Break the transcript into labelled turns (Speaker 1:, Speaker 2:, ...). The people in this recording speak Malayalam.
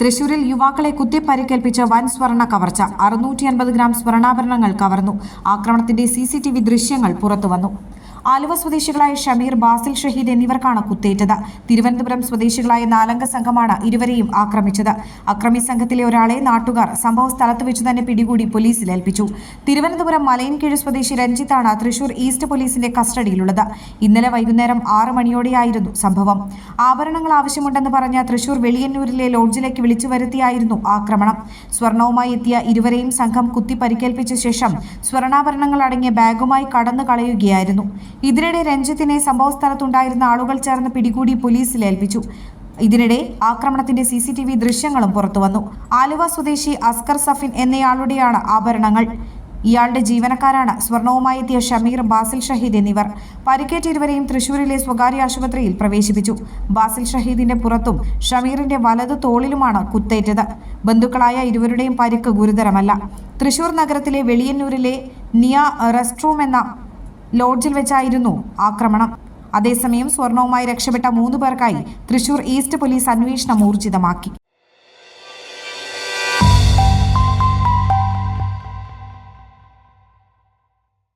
Speaker 1: തൃശൂരിൽ യുവാക്കളെ കുത്തി പരിക്കേൽപ്പിച്ച വൻ സ്വർണ കവർച്ച. അറുന്നൂറ്റി അൻപത് ഗ്രാം സ്വർണാഭരണങ്ങൾ കവർന്നു. ആക്രമണത്തിന്റെ സി ദൃശ്യങ്ങൾ പുറത്തുവന്നു. ആലുവ സ്വദേശികളായ ഷമീർ ബാസിൽ ഷഹീദ് എന്നിവർക്കാണ് കുത്തേറ്റത്. തിരുവനന്തപുരം സ്വദേശികളായ നാലംഗ സംഘമാണ് ഇരുവരെയും ആക്രമിച്ചത്. അക്രമി സംഘത്തിലെ ഒരാളെ നാട്ടുകാർ സംഭവ സ്ഥലത്ത് വെച്ച് തന്നെ പിടികൂടി പോലീസിൽ ഏൽപ്പിച്ചു. തിരുവനന്തപുരം മലയൻകീഴ് സ്വദേശി രഞ്ജിത്താണ് തൃശൂർ ഈസ്റ്റ് പോലീസിന്റെ കസ്റ്റഡിയിലുള്ളത്. ഇന്നലെ വൈകുന്നേരം ആറ് മണിയോടെയായിരുന്നു സംഭവം. ആഭരണങ്ങൾ ആവശ്യമുണ്ടെന്ന് പറഞ്ഞ തൃശൂർ വെളിയന്നൂരിലെ ലോഡ്ജിലേക്ക് വിളിച്ചു വരുത്തിയായിരുന്നു ആക്രമണം. സ്വർണവുമായി എത്തിയ ഇരുവരെയും സംഘം കുത്തി പരിക്കേൽപ്പിച്ച ശേഷം സ്വർണാഭരണങ്ങൾ അടങ്ങിയ ബാഗുമായി കടന്നു കളയുകയായിരുന്നു ഇതിനിടെ രഞ്ജിത്തിനെ സംഭവസ്ഥലത്തുണ്ടായിരുന്ന ആളുകൾ ചേർന്ന് പിടികൂടി പോലീസിൽ ഏൽപ്പിച്ചു. ഇതിനിടെ ആക്രമണത്തിന്റെ സി സി ടി വി ദൃശ്യങ്ങളും പുറത്തുവന്നു ആലുവ സ്വദേശി അസ്കർ സഫിൻ എന്നയാളുടെയാണ് ആഭരണങ്ങൾ. ഇയാളുടെ ജീവനക്കാരാണ് സ്വർണവുമായി എത്തിയ ഷമീർ ബാസിൽ ഷഹീദ് എന്നിവർ. പരിക്കേറ്റ ഇരുവരെയും തൃശൂരിലെ സ്വകാര്യ ആശുപത്രിയിൽ പ്രവേശിപ്പിച്ചു. ബാസിൽ ഷഹീദിന്റെ പുറത്തും ഷമീറിന്റെ വലതു തോളിലുമാണ് കുത്തേറ്റത്. ബന്ധുക്കളായ ഇരുവരുടെയും പരിക്ക് ഗുരുതരമല്ല. തൃശൂർ നഗരത്തിലെ വെളിയന്നൂരിലെ നിയ റെസ്റ്റ്റൂം എന്ന ലോഡ്ജിൽ വെച്ചായിരുന്നു ആക്രമണം. അതേസമയം സ്വർണവുമായി രക്ഷപ്പെട്ട മൂന്ന് പേർക്കായി തൃശൂർ ഈസ്റ്റ് പോലീസ് അന്വേഷണം ഊർജിതമാക്കി.